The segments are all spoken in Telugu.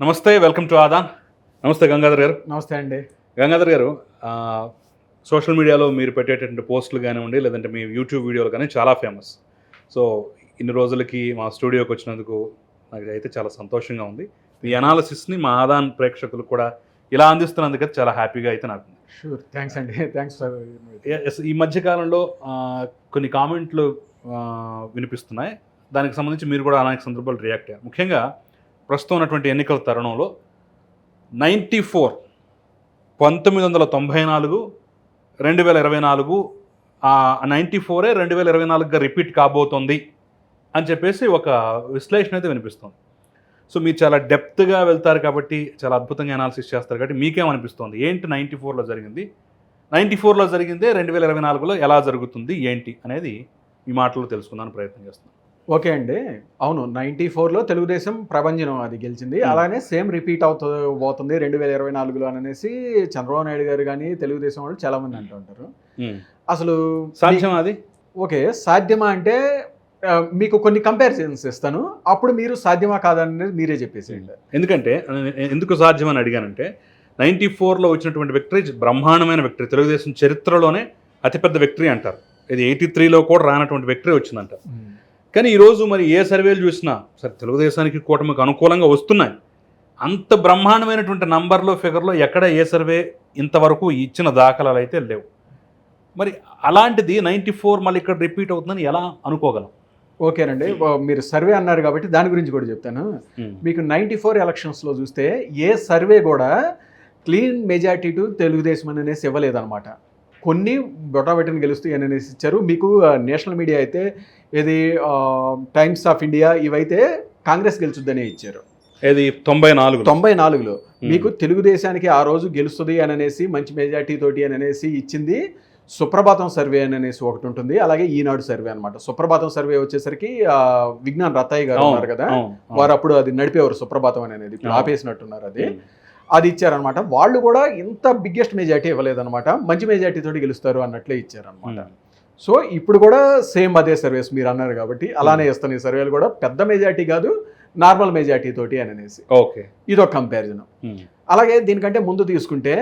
నమస్తే వెల్కమ్ టు ఆదాన్. నమస్తే గంగాధర్ గారు. నమస్తే అండి. గంగాధర్ గారు సోషల్ మీడియాలో మీరు పెట్టేటటువంటి పోస్టులు కానివ్వండి లేదంటే మీ యూట్యూబ్ వీడియోలు కానీ చాలా ఫేమస్. సో ఇన్ని రోజులకి మా స్టూడియోకి వచ్చినందుకు నాకు అయితే చాలా సంతోషంగా ఉంది. మీ అనాలసిస్ని మా ఆదాన్ ప్రేక్షకులు కూడా ఇలా అందిస్తున్నందుకు చాలా హ్యాపీగా అయితే నాకు. షూర్ థ్యాంక్స్ అండి. థ్యాంక్స్ ఫర్ ఈ మధ్యకాలంలో ఆ, కొన్ని కామెంట్లు వినిపిస్తున్నాయి. దానికి సంబంధించి మీరు కూడా అలాంటి సందర్భాలు రియాక్ట్ అయ్యారు. ముఖ్యంగా ప్రస్తుతం ఉన్నటువంటి ఎన్నికల తరుణంలో నైంటీ ఫోర్ పంతొమ్మిది వందల తొంభై నాలుగు రెండు వేల ఇరవై నాలుగు నైంటీ ఫోరే రెండు వేల ఇరవై నాలుగుగా రిపీట్ కాబోతుంది అని చెప్పేసి ఒక విశ్లేషణ అయితే వినిపిస్తుంది. సో మీరు చాలా డెప్త్గా వెళ్తారు కాబట్టి చాలా అద్భుతంగా అనాలిసిస్ చేస్తారు కాబట్టి మీకేమనిపిస్తుంది? ఏంటి నైంటీ ఫోర్లో జరిగింది? నైంటీ ఫోర్లో జరిగిందే రెండు వేల ఇరవై నాలుగులో ఎలా జరుగుతుంది? ఏంటి? అనేది ఈ మాటలో తెలుసుకుందానికి ప్రయత్నం చేస్తున్నాను ఓకే అండి. అవును నైంటీ ఫోర్లో తెలుగుదేశం ప్రభంజనం అది గెలిచింది. అలానే సేమ్ రిపీట్ అవుతూ పోతుంది. రెండు వేల ఇరవై నాలుగులో అనేసి చంద్రబాబు నాయుడు గారు కానీ తెలుగుదేశం వాళ్ళు చాలా మంది అంటుంటారు అసలు సాధ్యం అది? ఓకే సాధ్యమా అంటే మీకు కొన్ని కంపారిజన్స్ ఇస్తాను. అప్పుడు మీరు సాధ్యమా కాదనేది మీరే చెప్పేసేయండి. ఎందుకంటే ఎందుకు సాధ్యం అని అడిగానంటే నైంటీ ఫోర్లో వచ్చినటువంటి విక్టరీ బ్రహ్మాండమైన విక్టరీ తెలుగుదేశం చరిత్రలోనే అతిపెద్ద విక్టరీ అంటారు. ఇది ఎయిటీ త్రీలో కూడా రానటువంటి విక్టరీ వచ్చిందంటారు కానీ ఈరోజు మరి ఏ సర్వేలు చూసినా సరే తెలుగుదేశానికి కూటమికి అనుకూలంగా వస్తున్నాయి. అంత బ్రహ్మాండమైనటువంటి నంబర్లో ఫిగర్లో ఎక్కడ ఏ సర్వే ఇంతవరకు ఇచ్చిన దాఖలాలు అయితే లేవు. మరి అలాంటిది నైంటీ ఫోర్ మళ్ళీ ఇక్కడ రిపీట్ అవుతుందని ఎలా అనుకోగలం? ఓకేనండి. ఓ, మీరు సర్వే అన్నారు కాబట్టి దాని గురించి కూడా చెప్తాను. మీకు నైంటీ ఫోర్ ఎలక్షన్స్లో చూస్తే ఏ సర్వే కూడా క్లీన్ మెజార్టీ టు తెలుగుదేశం అని అనేసి ఇవ్వలేదన్నమాట. కొన్ని బొటాబెట్టిని గెలుస్తాయి అని అనేసి ఇచ్చారు. మీకు నేషనల్ మీడియా అయితే ఇది టైమ్స్ ఆఫ్ ఇండియా ఇవైతే కాంగ్రెస్ గెలుచుద్దనే ఇచ్చారు. ఇది తొంభై నాలుగు తొంభై నాలుగులో. మీకు తెలుగుదేశానికి ఆ రోజు గెలుస్తుంది అని అనేసి మంచి మెజార్టీ తోటి అని అనేసి ఇచ్చింది సుప్రభాతం సర్వే అని అనేసి ఒకటి ఉంటుంది. అలాగే ఈనాడు సర్వే అన్నమాట. సుప్రభాతం సర్వే వచ్చేసరికి విజ్ఞాన్ రత్తయ్య గారు ఉన్నారు కదా? వారు అప్పుడు అది నడిపేవారు సుప్రభాతం అని అనేది ఇప్పుడు అవును. ఆపేసినట్టున్నారు అది. అది ఇచ్చారనమాట వాళ్ళు కూడా ఇంత బిగ్గెస్ట్ మెజార్టీ ఇవ్వలేదన్నమాట. మంచి మెజార్టీ తోటి గెలుస్తారు అన్నట్లే ఇచ్చారనమాట సో ఇప్పుడు కూడా సేమ్ అదే సర్వేస్ మీరు అన్నారు కాబట్టి అలానే ఇస్తాను ఈ సర్వేలు కూడా పెద్ద మెజార్టీ కాదు నార్మల్ మెజార్టీ తోటి అని అనేసి. ఓకే. ఇదొక కంపారిజన్ అలాగే దీనికంటే ముందు తీసుకుంటే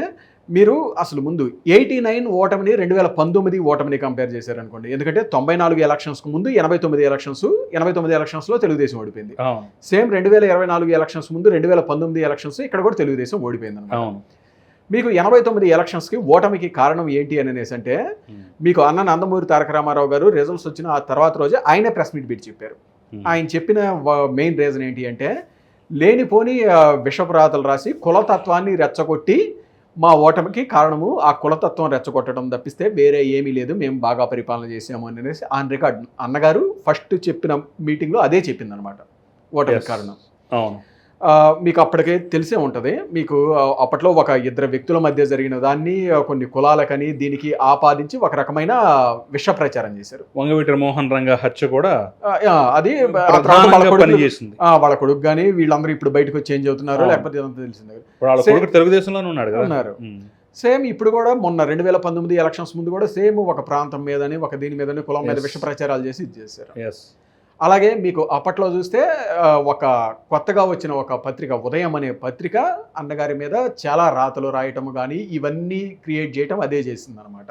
మీరు అసలు ముందు ఎయిటీ నైన్ ఓటమిని రెండు వేల పంతొమ్మిది ఓటమిని కంపేర్ చేశారనుకోండి. ఎందుకంటే తొంభై నాలుగు ఎలక్షన్స్కు ముందు ఎనభై తొమ్మిది ఎలక్షన్స్ ఎనభై తొమ్మిది ఎలక్షన్స్లో తెలుగుదేశం ఓడిపోయింది. సేమ్ రెండు వేల ఇరవై నాలుగు ఎలక్షన్స్ ముందు రెండు వేల పంతొమ్మిది ఎలక్షన్స్ ఇక్కడ కూడా తెలుగుదేశం ఓడిపోయింది అనమాట మీకు ఎనభై తొమ్మిది ఎలక్షన్స్కి ఓటమికి కారణం ఏంటి అని అనేసి అంటే మీకు అన్న నందమూరి తారక రామారావు గారు రిజల్ట్స్ వచ్చిన ఆ తర్వాత రోజే ఆయనే ప్రెస్ మీట్ పెట్టి చెప్పారు. ఆయన చెప్పిన మెయిన్ రీజన్ ఏంటి అంటే లేనిపోని ఆ, విషపు రాతలు రాసి కులతత్వాన్ని రెచ్చగొట్టి మా ఓటమికి కారణము ఆ కులతత్వం రెచ్చగొట్టడం తప్పిస్తే వేరే ఏమీ లేదు మేము బాగా పరిపాలన చేసాము అని అనేసి ఆన్ రికార్డ్ అన్నగారు ఫస్ట్ చెప్పిన మీటింగ్లో అదే చెప్పింది అనమాట ఓటమి. కారణం. అవును. మీకు అప్పటికే తెలిసే ఉంటుంది మీకు అప్పట్లో ఒక ఇద్దరు వ్యక్తుల మధ్య జరిగిన దాన్ని కొన్ని కులాలకని దీనికి ఆపాదించి ఒక రకమైన విష ప్రచారం చేశారు వంగవీటి మోహన్ రంగ హత్య కూడా అది వాళ్ళ కొడుకు- కానీ వీళ్ళందరూ ఇప్పుడు బయటకు వచ్చి చేంజ్ అవుతున్నారు. లేకపోతే ఇదంతా తెలిసిందే తెలుగుదేశంలోనే ఉన్నాడు ఉన్నారు. సేమ్ ఇప్పుడు కూడా మొన్న రెండు వేల పంతొమ్మిది ఎలక్షన్స్ ముందు కూడా సేమ్ ఒక ప్రాంతం మీదని ఒక దీని మీదని కులం మీద. విష ప్రచారాలు చేసి ఇది చేశారు Yes. అలాగే మీకు అప్పట్లో చూస్తే ఒక కొత్తగా వచ్చిన ఒక పత్రిక ఉదయం అనే పత్రిక అన్నగారి మీద చాలా రాతలు రాయటం కానీ ఇవన్నీ క్రియేట్ చేయటం అదే చేసింది అనమాట.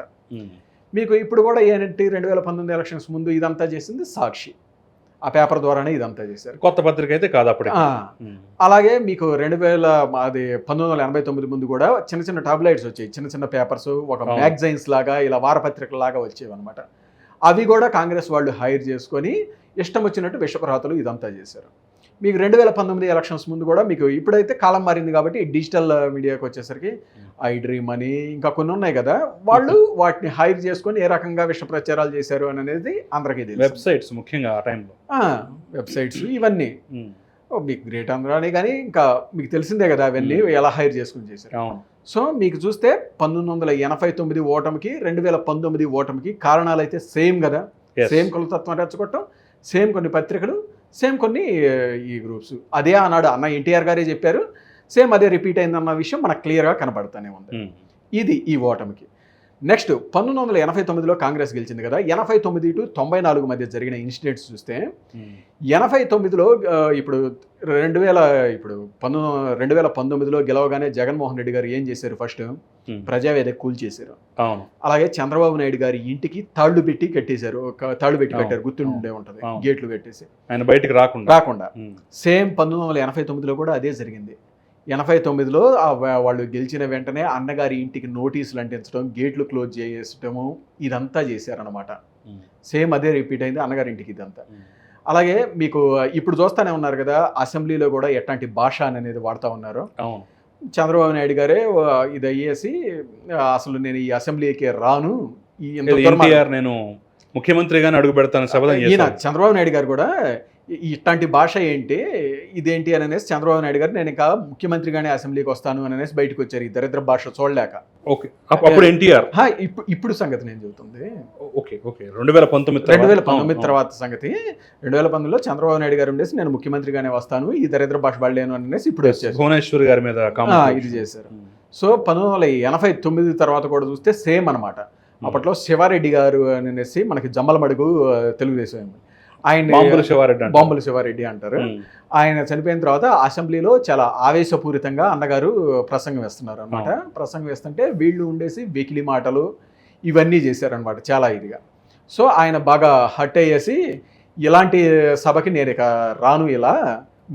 మీకు ఇప్పుడు కూడా ఏంటి రెండు వేల పంతొమ్మిది ఎలక్షన్స్ ముందు ఇదంతా చేసింది సాక్షి. ఆ పేపర్ ద్వారానే ఇదంతా చేశారు. కొత్త పత్రిక అయితే కాదు అప్పుడే. అలాగే మీకు రెండు వేల అది పంతొమ్మిది వందల ఎనభై తొమ్మిది ముందు కూడా చిన్న చిన్న టాబ్లెట్స్ వచ్చాయి. చిన్న చిన్న పేపర్స్ ఒక. మ్యాగజైన్స్ లాగా ఇలా వారపత్రికల లాగా వచ్చేవి అనమాట అవి కూడా కాంగ్రెస్ వాళ్ళు హైర్ చేసుకొని ఇష్టం వచ్చినట్టు విషపరాతలు ఇదంతా చేశారు. మీకు రెండు వేల పంతొమ్మిది ఎలక్షన్స్ ముందు కూడా మీకు ఇప్పుడైతే కాలం మారింది కాబట్టి డిజిటల్ మీడియాకి వచ్చేసరికి ఐ డ్రీమ్ అని ఇంకా కొన్ని ఉన్నాయి కదా. వాళ్ళు వాటిని హైర్ చేసుకొని ఏ రకంగా విష ప్రచారాలు చేశారు అని అనేది అందరికీ తెలుసు. వెబ్సైట్స్ ముఖ్యంగా ఆ టైంలో. వెబ్సైట్స్ ఇవన్నీ. మీకు గ్రేట్ ఆంధ్రాని కానీ ఇంకా మీకు తెలిసిందే కదా అవన్నీ Hmm. ఎలా హైర్ చేసుకుని చేశారు సో మీకు చూస్తే పంతొమ్మిది వందల ఎనభై తొమ్మిది ఓటమికి రెండు వేల పంతొమ్మిది ఓటమికి కారణాలు అయితే సేమ్ కదా. సేమ్ కులతత్వం రెచ్చగొట్టం సేమ్ కొన్ని పత్రికలు సేమ్ కొన్ని ఈ గ్రూప్స్ అదే ఆనాడు అన్న ఎన్టీఆర్ గారే చెప్పారు సేమ్ అదే రిపీట్ అయిందన్న విషయం మనకు క్లియర్గా కనపడుతూనే ఉంది ఉమ్. ఇది ఈ ఓటమికి నెక్స్ట్ పంతొమ్మిది వందల ఎనభై తొమ్మిదిలో కాంగ్రెస్ గెలిచింది కదా. ఎనభై తొమ్మిది టు తొంభై నాలుగు మధ్య జరిగిన ఇన్సిడెంట్స్ చూస్తే ఎనభై తొమ్మిదిలో ఇప్పుడు రెండు వేల ఇప్పుడు పంతొమ్మిది రెండు వేల పంతొమ్మిదిలో గెలవగానే జగన్మోహన్ రెడ్డి గారు ఏం చేశారు ఫస్ట్? ప్రజావేదిక కూల్చేశారు అవును. అలాగే చంద్రబాబు నాయుడు గారి ఇంటికి తాళ్ళు పెట్టి కట్టేశారు. ఒక తాళ్ళు పెట్టి. కట్టారు. గుర్తుండే ఉంటుంది. గేట్లు కట్టేసి ఆయన బయటికి రాకుండా. రాకుండా. సేమ్ పంతొమ్మిది వందల ఎనభై తొమ్మిదిలో కూడా అదే జరిగింది. ఎనభై తొమ్మిదిలో వాళ్ళు గెలిచిన వెంటనే అన్నగారి ఇంటికి నోటీసులు అంటించడం గేట్లు క్లోజ్ చేసడము ఇదంతా చేశారనమాట. సేమ్ అదే రిపీట్ అయింది అన్నగారి ఇంటికి ఇదంతా. అలాగే మీకు ఇప్పుడు చూస్తానే ఉన్నారు కదా అసెంబ్లీలో కూడా ఎట్లాంటి భాష అనేది వాడుతూ ఉన్నారు. చంద్రబాబు నాయుడు గారే ఇది అయ్యేసి అసలు నేను ఈ అసెంబ్లీకి రాను నేను ముఖ్యమంత్రిగానే అడుగు పెడతాను ఈయన చంద్రబాబు నాయుడు గారు కూడా ఇట్లాంటి భాష ఏంటి? ఇదేంటి అని అనేసి చంద్రబాబు నాయుడు గారు నేను ఇంకా ముఖ్యమంత్రిగానే అసెంబ్లీకి వస్తాను అని అనేసి బయటకు వచ్చారు. ఈ దరిద్ర భాష చూడలేక. ఓకే. అప్- అప్పుడు ఎన్టీఆర్? ఇప్పుడు సంగతి నేను చెబుతుంది. Okay okay. రెండు వేల పంతొమ్మిది రెండు వేల. పంతొమ్మిది తర్వాత సంగతి. రెండు వేల పంతొమ్మిదిలో చంద్రబాబు నాయుడు గారు ఉండేసి నేను ముఖ్యమంత్రిగానే వస్తాను. ఈ దరిద్ర భాష పడలేను అని అనేసి ఇప్పుడు. వచ్చేసి భువనేశ్వర్ గారి మీద ఇది చేశారు. సో పంతొమ్మిది వందల ఎనభై తొమ్మిది తర్వాత కూడా చూస్తే సేమ్ అనమాట అప్పట్లో శివారెడ్డి గారు అని అనేసి మనకి జమ్మలమడుగు తెలుగుదేశం ఆయన బాంబుల శివారెడ్డి. బాంబుల శివారెడ్డి అంటారు. ఆయన చనిపోయిన తర్వాత అసెంబ్లీలో చాలా ఆవేశపూరితంగా అన్నగారు ప్రసంగం వేస్తున్నారు అనమాట ప్రసంగం వేస్తుంటే వీళ్ళు ఉండేసి వెకిలి మాటలు ఇవన్నీ చేశారనమాట చాలా ఇదిగా. సో ఆయన బాగా హట్ అయ్యేసి ఇలాంటి సభకి నేను ఇక రాను ఇలా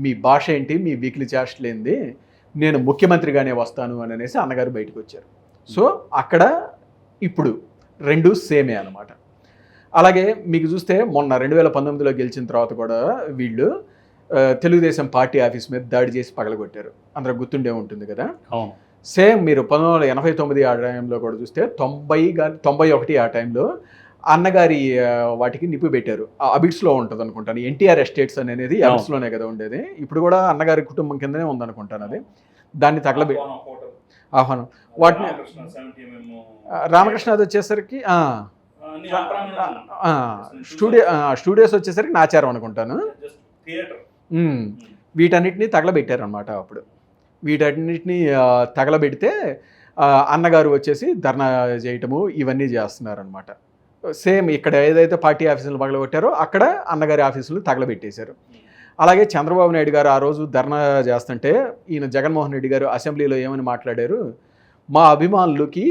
మీ భాష ఏంటి? మీ వెకిలి చేష్టలు ఏంది? నేను ముఖ్యమంత్రిగానే వస్తాను అని అనేసి అన్నగారు బయటకు వచ్చారు. సో అక్కడ ఇప్పుడు రెండు సేమే అనమాట అలాగే మీకు చూస్తే మొన్న రెండు వేల పంతొమ్మిదిలో గెలిచిన తర్వాత కూడా వీళ్ళు తెలుగుదేశం పార్టీ ఆఫీస్ మీద దాడి చేసి పగలగొట్టారు. అందరూ గుర్తుండే ఉంటుంది కదా? సేమ్ మీరు పంతొమ్మిది వందల ఎనభై తొమ్మిది ఆ టైంలో కూడా చూస్తే తొంభై తొంభై ఒకటి ఆ టైంలో అన్నగారి వాటికి నిప్పు పెట్టారు. ఆ అబిడ్స్లో ఉంటుంది అనుకుంటాను. ఎన్టీఆర్ ఎస్టేట్స్ అనేది అవును. అబిడ్స్లోనే కదా ఉండేది. ఇప్పుడు కూడా అన్నగారి కుటుంబం కిందనే ఉందనుకుంటాను అది. దాన్ని తగలబె ఆహ్వానం వాటిని రామకృష్ణ అది వచ్చేసరికి స్టూడియో స్టూడియోస్ వచ్చేసరికి నాచారం అనుకుంటాను. వీటన్నిటిని తగలబెట్టారనమాట అప్పుడు. వీటన్నిటిని తగలబెడితే అన్నగారు వచ్చేసి ధర్నా చేయటము ఇవన్నీ చేస్తున్నారనమాట సేమ్ ఇక్కడ ఏదైతే పార్టీ ఆఫీసులు పగలగొట్టారో అక్కడ అన్నగారి ఆఫీసులు తగలబెట్టేశారు. అలాగే చంద్రబాబు నాయుడు గారు ఆ రోజు ధర్నా చేస్తుంటే ఈయన జగన్మోహన్ రెడ్డి గారు అసెంబ్లీలో ఏమని మాట్లాడారు? మా అభిమానులకి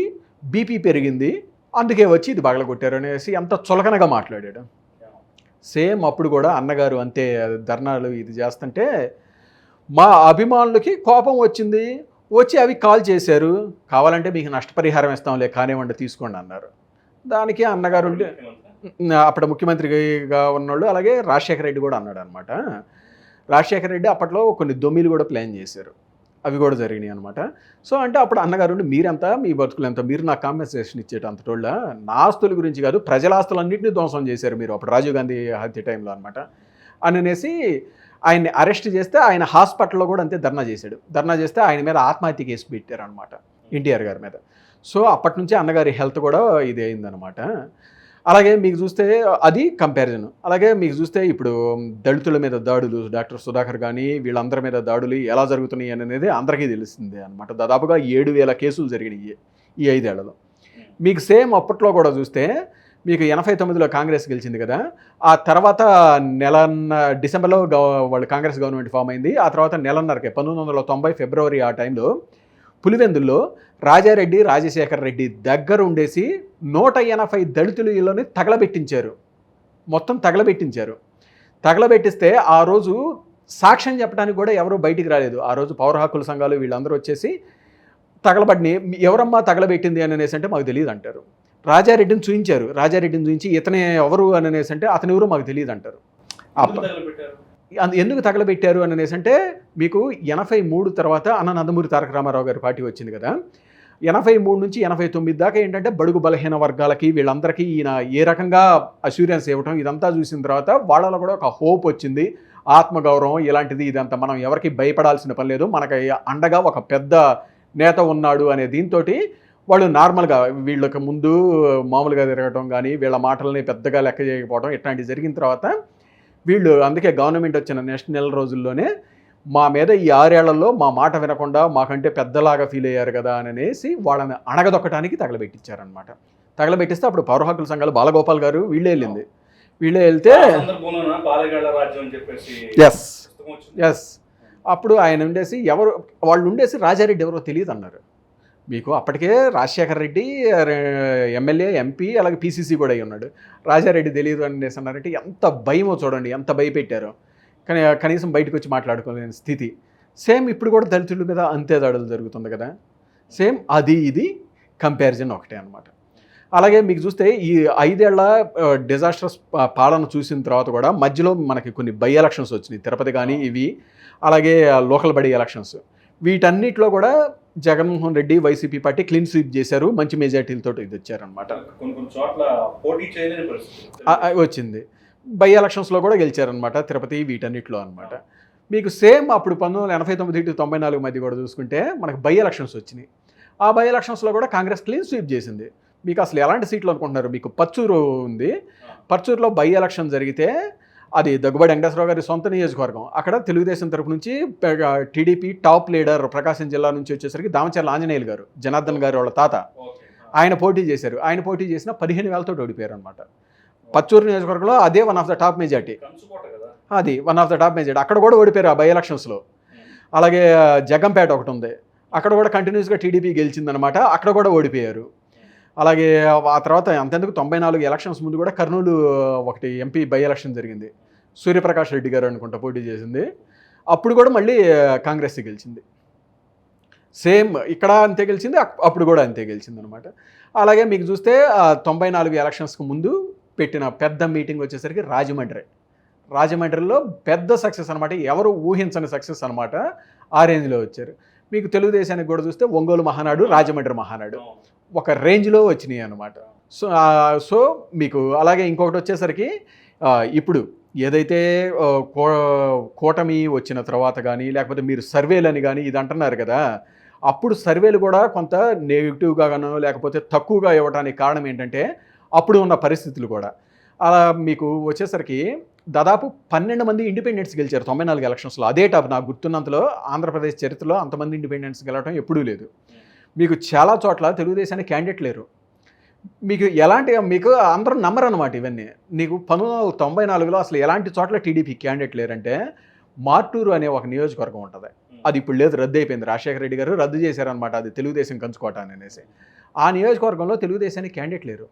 బీపీ పెరిగింది అందుకే వచ్చి ఇది పగలగొట్టారు అనేసి ఎంత చులకనగా మాట్లాడాడు. సేమ్ అప్పుడు కూడా అన్నగారు అంతే ధర్నాలు ఇది చేస్తుంటే మా అభిమానులకి కోపం వచ్చింది వచ్చి అవి కాల్ చేశారు కావాలంటే మీకు నష్టపరిహారం ఇస్తాంలే కానివ్వండి తీసుకోండి అన్నారు. దానికి అన్నగారు అప్పుడు ముఖ్యమంత్రిగా ఉన్నోళ్ళు అలాగే రాజశేఖర రెడ్డి కూడా అన్నాడు అనమాట రాజశేఖర రెడ్డి అప్పట్లో కొన్ని దొమ్మిలు కూడా ప్లాన్ చేశారు. అవి కూడా జరిగినాయి అనమాట సో అంటే అప్పుడు అన్నగారు ఉండి మీరెంత? మీ బతుకులు ఎంత మీరు నాకు కాంపెన్సేషన్ ఇచ్చేట అంతటోళ్ళ నా ఆస్తుల గురించి కాదు ప్రజల ఆస్తులన్నింటినీ ధ్వంసం చేశారు మీరు అప్పుడు రాజీవ్ గాంధీ హత్య టైంలో అనమాట అనేసి ఆయన్ని అరెస్ట్ చేస్తే ఆయన హాస్పిటల్లో కూడా అంతే ధర్నా చేశాడు. ధర్నా చేస్తే ఆయన మీద ఆత్మహత్య కేసు పెట్టారు అనమాట ఎన్టీఆర్ గారి మీద. సో అప్పటి నుంచి అన్నగారి హెల్త్ కూడా ఇది అయిందనమాట అలాగే మీకు చూస్తే అది కంపారిజన్ అలాగే మీకు చూస్తే ఇప్పుడు దళితుల మీద దాడులు డాక్టర్ సుధాకర్ కానీ వీళ్ళందరి మీద దాడులు ఎలా జరుగుతున్నాయి అనేది అందరికీ తెలిసిందే అనమాట దాదాపుగా ఏడు వేల కేసులు జరిగినాయి ఈ ఐదేళ్ళలో. మీకు సేమ్ అప్పట్లో కూడా చూస్తే మీకు ఎనభై తొమ్మిదిలో కాంగ్రెస్ గెలిచింది కదా ఆ తర్వాత నెలన్న డిసెంబర్లో గవ వాళ్ళు కాంగ్రెస్ గవర్నమెంట్ ఫామ్ అయింది ఆ తర్వాత నెలన్నరకే పంతొమ్మిది వందల తొంభై ఫిబ్రవరి ఆ టైంలో పులివెందుల్లో రాజారెడ్డి రాజశేఖర రెడ్డి దగ్గర ఉండేసి నూట ఎనభై దళితులు ఇళ్ళని తగలబెట్టించారు. మొత్తం తగలబెట్టించారు. తగలబెట్టిస్తే ఆ రోజు సాక్ష్యం చెప్పడానికి కూడా ఎవరు బయటికి రాలేదు. ఆ రోజు పౌర హక్కుల సంఘాలు వీళ్ళందరూ వచ్చేసి తగలబడిని ఎవరమ్మా తగలబెట్టింది అని అనేసి అంటే మాకు తెలియదు అంటారు రాజారెడ్డిని చూయించారు. రాజారెడ్డిని చూయించి ఇతనే ఎవరు అని అనేసి అంటే అతను ఎవరు మాకు తెలియదు అంటారు ఎందుకు తగలబెట్టారు అని అనేసి అంటే మీకు ఎనభై మూడు తర్వాత అన్న నందమూరి తారక రామారావు గారి పార్టీ వచ్చింది కదా. ఎనభై మూడు నుంచి ఎనభై తొమ్మిది దాకా ఏంటంటే బడుగు బలహీన వర్గాలకి వీళ్ళందరికీ ఈయన ఏ రకంగా అష్యూరెన్స్ ఇవ్వటం ఇదంతా చూసిన తర్వాత వాళ్ళలో కూడా ఒక హోప్ వచ్చింది. ఆత్మగౌరవం ఇలాంటిది ఇదంతా మనం ఎవరికి భయపడాల్సిన పని లేదు. మనకి అండగా ఒక పెద్ద నేత ఉన్నాడు అనే దీంతో వాళ్ళు నార్మల్గా వీళ్ళకి ముందు మామూలుగా తిరగటం కానీ వీళ్ళ మాటల్ని పెద్దగా లెక్క చేయకపోవడం ఇట్లాంటివి జరిగిన తర్వాత వీళ్ళు అందుకే గవర్నమెంట్ వచ్చిన నెక్స్ట్ నెల రోజుల్లోనే మా మీద ఈ ఆరేళ్ళలో మా మాట వినకుండా మాకంటే పెద్దలాగా ఫీల్ అయ్యారు కదా అని అనేసి వాళ్ళని అణగదొక్కడానికి తగలబెట్టించారనమాట తగలబెట్టిస్తే అప్పుడు పౌర హక్కుల సంఘాలు బాలగోపాల్ గారు వీళ్ళే వెళ్ళింది. వీళ్ళే వెళ్తే ఎస్. ఎస్ అప్పుడు ఆయన ఉండేసి ఎవరు వాళ్ళు ఉండేసి రాజారెడ్డి ఎవరో తెలియదు అన్నారు మీకు అప్పటికే రాజశేఖర రెడ్డి ఎమ్మెల్యే ఎంపీ అలాగే పీసీసీ కూడా అయి ఉన్నాడు. రాజారెడ్డి తెలియదు అనేసి అన్నారంటే ఎంత భయమో చూడండి ఎంత భయపెట్టారో. కానీ కనీసం బయటకు వచ్చి మాట్లాడుకోలేని స్థితి. సేమ్ ఇప్పుడు కూడా దళితుల మీద అంతే దాడులు జరుగుతుంది కదా. సేమ్ అది ఇది కంపారిజన్ ఒకటే అనమాట అలాగే మీకు చూస్తే ఈ ఐదేళ్ళ డిజాస్టర్స్ పాలన చూసిన తర్వాత కూడా మధ్యలో మనకి కొన్ని బై ఎలక్షన్స్ వచ్చినాయి. తిరుపతి కానీ ఇవి అలాగే లోకల్ బడీ ఎలక్షన్స్. వీటన్నిటిలో కూడా Jaganmohan Reddy YCP party clean sweep చేశారు. మంచి మెజార్టీలతో ఇది వచ్చారనమాట వచ్చింది. బై ఎలక్షన్స్లో కూడా గెలిచారనమాట తిరుపతి వీటన్నిటిలో అనమాట మీకు సేమ్ అప్పుడు పంతొమ్మిది వందల ఎనభై తొమ్మిది టు తొంభై నాలుగు మధ్య కూడా చూసుకుంటే మనకు బై ఎలక్షన్స్ వచ్చినాయి. ఆ బై ఎలక్షన్స్లో కూడా కాంగ్రెస్ క్లీన్ స్వీప్ చేసింది. మీకు అసలు ఎలాంటి సీట్లు అనుకుంటున్నారు? మీకు పచ్చూరు ఉంది. పచ్చూరులో బై ఎలక్షన్ జరిగితే అది దగ్గుబాటి వెంకటేశ్వరరావు గారి సొంత నియోజకవర్గం. అక్కడ తెలుగుదేశం తరపు నుంచి టీడీపీ టాప్ లీడర్ ప్రకాశం జిల్లా నుంచి వచ్చేసరికి దామచర్ల ఆంజనేయులు గారు జనార్దన్ గారు వాళ్ళ తాత. ఆయన పోటీ చేశారు. ఆయన పోటీ చేసిన పదిహేను వేలతో ఓడిపోయారు అనమాట పచ్చూరు నియోజకవర్గంలో అదే one of the top majority అది one of the top majority అక్కడ కూడా ఓడిపోయారు ఆ బై ఎలక్షన్స్లో అలాగే జగంపేట ఒకటి ఉంది. అక్కడ కూడా కంటిన్యూస్గా టీడీపీ గెలిచిందనమాట అక్కడ కూడా ఓడిపోయారు. అలాగే ఆ తర్వాత అంతెందుకు తొంభై నాలుగు ఎలక్షన్స్ ముందు కూడా కర్నూలు ఒకటి ఎంపీ బై ఎలక్షన్ జరిగింది. సూర్యప్రకాష్ రెడ్డి గారు అనుకుంటా పోటీ చేసింది. అప్పుడు కూడా మళ్ళీ కాంగ్రెస్ గెలిచింది. సేమ్ ఇక్కడ అంతే గెలిచింది అప్పుడు కూడా అంతే గెలిచింది అనమాట అలాగే మీకు చూస్తే తొంభై నాలుగు ఎలక్షన్స్కి ముందు పెట్టిన పెద్ద మీటింగ్ వచ్చేసరికి రాజమండ్రి. రాజమండ్రిలో పెద్ద సక్సెస్ అనమాట ఎవరు ఊహించని సక్సెస్ అనమాట ఆ రేంజ్లో వచ్చారు. మీకు తెలుగుదేశానికి కూడా చూస్తే ఒంగోలు మహానాడు రాజమండ్రి మహానాడు ఒక రేంజ్లో వచ్చినాయి అనమాట సో సో మీకు అలాగే ఇంకొకటి వచ్చేసరికి ఇప్పుడు ఏదైతే కూటమి వచ్చిన తర్వాత కానీ లేకపోతే మీరు సర్వేలని కానీ ఇది అంటున్నారు కదా అప్పుడు సర్వేలు కూడా కొంత నెగిటివ్గానో లేకపోతే తక్కువగా ఇవ్వడానికి కారణం ఏంటంటే అప్పుడు ఉన్న పరిస్థితులు కూడా. అలా మీకు వచ్చేసరికి దాదాపు పన్నెండు మంది ఇండిపెండెంట్స్ గెలిచారు తొంభై నాలుగు ఎలక్షన్స్లో. అదే టాప్ నాకు గుర్తున్నంతలో ఆంధ్రప్రదేశ్ చరిత్రలో అంతమంది ఇండిపెండెంట్స్ గెలవడం ఎప్పుడూ లేదు. మీకు చాలా చోట్ల తెలుగుదేశానికి క్యాండిడేట్ లేరు. మీకు ఎలాంటి మీకు అందరూ నమ్మరు అనమాట ఇవన్నీ. నీకు పంతొమ్మిది వందల తొంభై నాలుగులో అసలు ఎలాంటి చోట్ల టీడీపీ క్యాండిడేట్ లేరంటే మార్టూరు అనే ఒక నియోజకవర్గం ఉంటుంది. అది ఇప్పుడు లేదు రద్దు అయిపోయింది. రాజశేఖర రెడ్డి గారు రద్దు చేశారనమాట అది తెలుగుదేశం కంచుకోట అని అనేసి. ఆ నియోజకవర్గంలో తెలుగుదేశానికి క్యాండిడేట్ లేరు.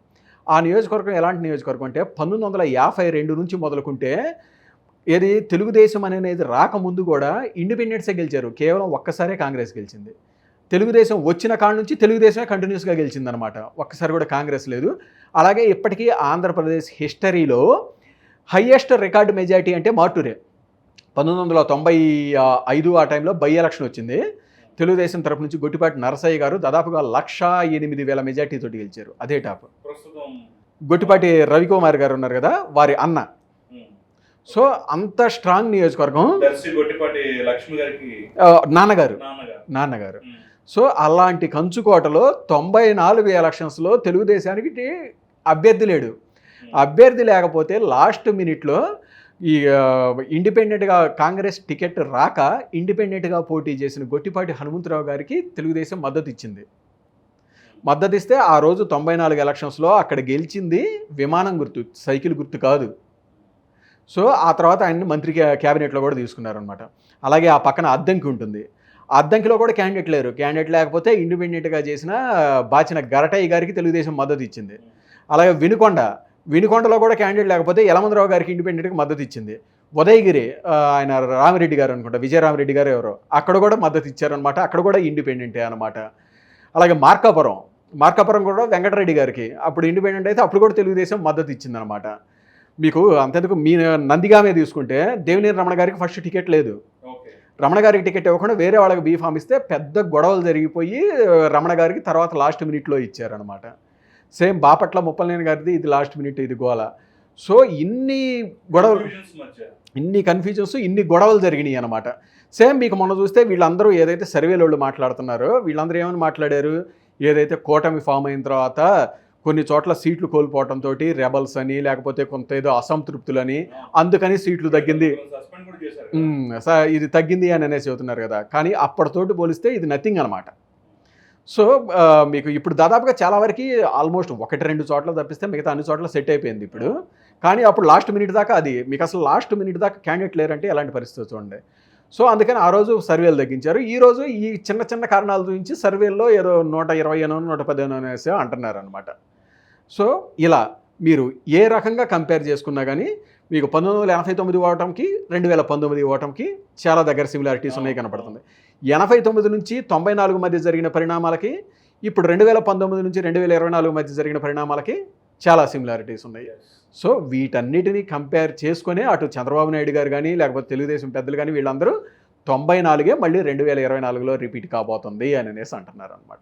ఆ నియోజకవర్గం ఎలాంటి నియోజకవర్గం అంటే పంతొమ్మిది వందల యాభై రెండు నుంచి మొదలుకుంటే ఏది తెలుగుదేశం అనేది రాకముందు కూడా ఇండిపెండెన్సే గెలిచారు. కేవలం ఒక్కసారే కాంగ్రెస్ గెలిచింది. తెలుగుదేశం వచ్చిన కాడ నుంచి తెలుగుదేశమే కంటిన్యూస్గా గెలిచిందనమాట ఒక్కసారి కూడా కాంగ్రెస్ లేదు. అలాగే ఇప్పటికీ ఆంధ్రప్రదేశ్ హిస్టరీలో హయ్యెస్ట్ రికార్డు మెజారిటీ అంటే మార్టూరే పంతొమ్మిది వందల తొంభై ఐదు ఆ టైంలో బై ఎలక్షన్ వచ్చింది. తెలుగుదేశం తరపు నుంచి గొట్టిపాటి నరసయ్య గారు దాదాపుగా లక్ష ఎనిమిది వేల మెజార్టీతో గెలిచారు. అదే టాప్. గొట్టిపాటి రవికుమార్ గారు ఉన్నారు కదా వారి అన్న. సో అంత స్ట్రాంగ్ నియోజకవర్గం. నాన్నగారు. నాన్నగారు. సో అలాంటి కంచుకోటలో తొంభై నాలుగు ఎలక్షన్స్లో తెలుగుదేశానికి అభ్యర్థి లేడు. అభ్యర్థి లేకపోతే లాస్ట్ మినిట్లో ఈ ఇండిపెండెంట్గా కాంగ్రెస్ టికెట్ రాక ఇండిపెండెంట్గా పోటీ చేసిన గొట్టిపాటి హనుమంతరావు గారికి తెలుగుదేశం మద్దతు ఇచ్చింది మద్దతు ఇస్తే ఆ రోజు తొంభై నాలుగు ఎలక్షన్స్లో అక్కడ గెలిచింది విమానం గుర్తు సైకిల్ గుర్తు కాదు. సో ఆ తర్వాత ఆయన్ని మంత్రి క్యాబినెట్లో కూడా తీసుకున్నారనమాట అలాగే ఆ పక్కన అద్దంకి ఉంటుంది. అద్దంకిలో కూడా క్యాండిడేట్ లేరు. క్యాండిడేట్ లేకపోతే ఇండిపెండెంట్గా చేసిన బాచిన గరటయ్య గారికి తెలుగుదేశం మద్దతు ఇచ్చింది అలాగే వినుకొండ వినుకొండలో కూడా క్యాండిడేట్ లేకపోతే యలమందరావు గారికి ఇండిపెండెంట్గా మద్దతు ఇచ్చింది. ఉదయగిరి ఆయన రామిరెడ్డి గారు అనుకుంటా విజయరామిరెడ్డి గారు ఎవరో అక్కడ కూడా మద్దతు ఇచ్చారనమాట అక్కడ కూడా ఇండిపెండెంటే అనమాట అలాగే మార్కాపురం మార్కాపురం కూడా వెంకటరెడ్డి గారికి అప్పుడు ఇండిపెండెంట్ అయితే అప్పుడు కూడా తెలుగుదేశం మద్దతు ఇచ్చిందనమాట మీకు అంతెందుకు మీ నందిగామే తీసుకుంటే దేవినేని రమణ గారికి ఫస్ట్ టికెట్ లేదు. రమణ గారికి టికెట్ ఇవ్వకుండా వేరే వాళ్ళకి బీఫామ్ ఇస్తే పెద్ద గొడవలు జరిగిపోయి రమణ గారికి తర్వాత లాస్ట్ మినిట్లో ఇచ్చారనమాట సేమ్ బాపట్ల ముప్పలనేని గారిది ఇది లాస్ట్ మినిట్ ఇది గోల. సో ఇన్ని గొడవలు ఇన్ని కన్ఫ్యూజన్స్ ఇన్ని గొడవలు జరిగినాయి అనమాట సేమ్ మీకు మొన్న చూస్తే వీళ్ళందరూ ఏదైతే సర్వేలో వాళ్ళు మాట్లాడుతున్నారో వీళ్ళందరూ ఏమని మాట్లాడారు? ఏదైతే కూటమి ఫామ్ అయిన తర్వాత కొన్ని చోట్ల సీట్లు కోల్పోవడంతో రెబల్స్ అని లేకపోతే కొంత ఏదో అసంతృప్తులని అందుకని సీట్లు తగ్గింది. ఇది తగ్గింది అని అనేసి చెబుతున్నారు కదా. కానీ అప్పటితోటి పోలిస్తే ఇది నథింగ్ అనమాట సో మీకు ఇప్పుడు దాదాపుగా చాలా వరకు ఆల్మోస్ట్ ఒకటి రెండు చోట్ల తప్పిస్తే మిగతా అన్ని చోట్ల సెట్ అయిపోయింది ఇప్పుడు. కానీ అప్పుడు లాస్ట్ మినిట్ దాకా అది మీకు అసలు లాస్ట్ మినిట్ దాకా క్యాండిడేట్ లేరంటే ఎలాంటి పరిస్థితి చూడండి. సో అందుకని ఆ రోజు సర్వేలు తగ్గించారు. ఈ రోజు ఈ చిన్న చిన్న కారణాల గురించి సర్వేల్లో ఏదో నూట ఇరవై అనో నూట పదిహేను అనేసి అంటున్నారు అనమాట సో ఇలా మీరు ఏ రకంగా కంపేర్ చేసుకున్నా కానీ మీకు పంతొమ్మిది వందల ఎనభై తొమ్మిది ఓటంకి రెండు వేల పంతొమ్మిది ఓటంకి చాలా దగ్గర సిమిలారిటీస్ ఉన్నాయి కనపడుతుంది. ఎనభై తొమ్మిది నుంచి తొంభై నాలుగు మధ్య జరిగిన పరిణామాలకి ఇప్పుడు రెండు వేల పంతొమ్మిది నుంచి రెండు వేల ఇరవై నాలుగు మధ్య జరిగిన పరిణామాలకి చాలా సిమిలారిటీస్ ఉన్నాయి. సో వీటన్నిటిని కంపేర్ చేసుకునే అటు చంద్రబాబు నాయుడు గారు కానీ లేకపోతే తెలుగుదేశం పెద్దలు కానీ వీళ్ళందరూ తొంభై నాలుగే మళ్ళీ రెండు వేల ఇరవై నాలుగులో రిపీట్ కాబోతుంది అని అనేసి అంటున్నారు అనమాట